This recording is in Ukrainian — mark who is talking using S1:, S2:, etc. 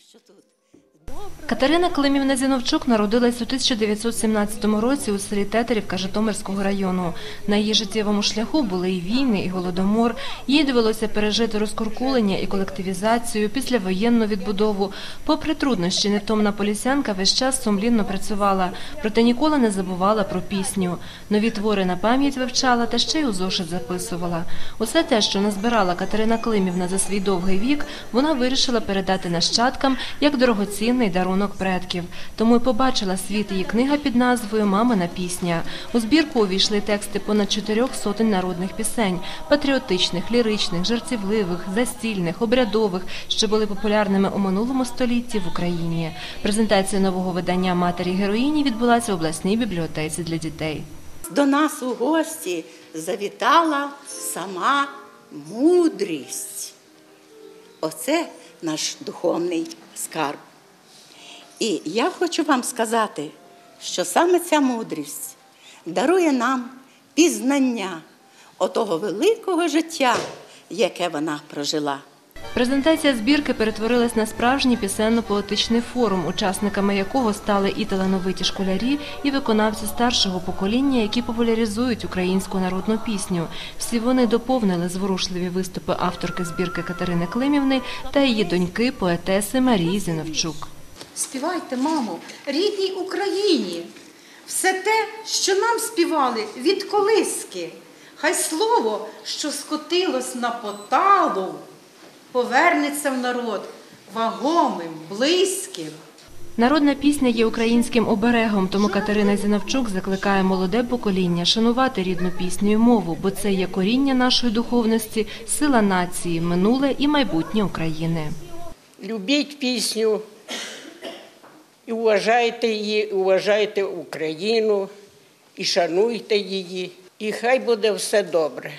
S1: що тут.
S2: Катерина Климівна Зіновчук народилась у 1917 році у селі Тетерівка Житомирського району. На її життєвому шляху були і війни, і голодомор. Їй довелося пережити розкуркулення і колективізацію, післявоєнну відбудову. Попри труднощі, невтомна полісянка весь час сумлінно працювала, проте ніколи не забувала про пісню. Нові твори на пам'ять вивчала та ще й у зошит записувала. Усе те, що назбирала Катерина Климівна за свій довгий вік, вона вирішила передати нащадкам як дорогоцінний дарунок предків. Тому й побачила світ її книга під назвою Мамина пісня. У збірку увійшли тексти понад чотирьох сотень народних пісень патріотичних, ліричних, жартівливих, застільних, обрядових, що були популярними у минулому столітті в Україні. Презентація нового видання матері героїні відбулася в обласній бібліотеці для дітей.
S1: До нас у гості завітала сама мудрість. Оце наш духовний скарб. І я хочу вам сказати, що саме ця мудрість дарує нам пізнання отого великого життя, яке вона прожила.
S2: Презентація збірки перетворилась на справжній пісенно-поетичний форум, учасниками якого стали і талановиті школярі, і виконавці старшого покоління, які популяризують українську народну пісню. Всі вони доповнили зворушливі виступи авторки збірки Катерини Климівни та її доньки, поетеси Марії Зіновчук.
S3: Співайте, мамо, рідній Україні. Все те, що нам співали від колиски. Хай слово, що скотилось на поталу, повернеться в народ вагомим, близьким.
S2: Народна пісня є українським оберегом, тому Катерина Зіновчук закликає молоде покоління шанувати рідну пісню і мову, бо це є коріння нашої духовності, сила нації, минуле і майбутнє України.
S4: Любіть пісню і вважайте її, і вважайте Україну, і шануйте її, і хай буде все добре.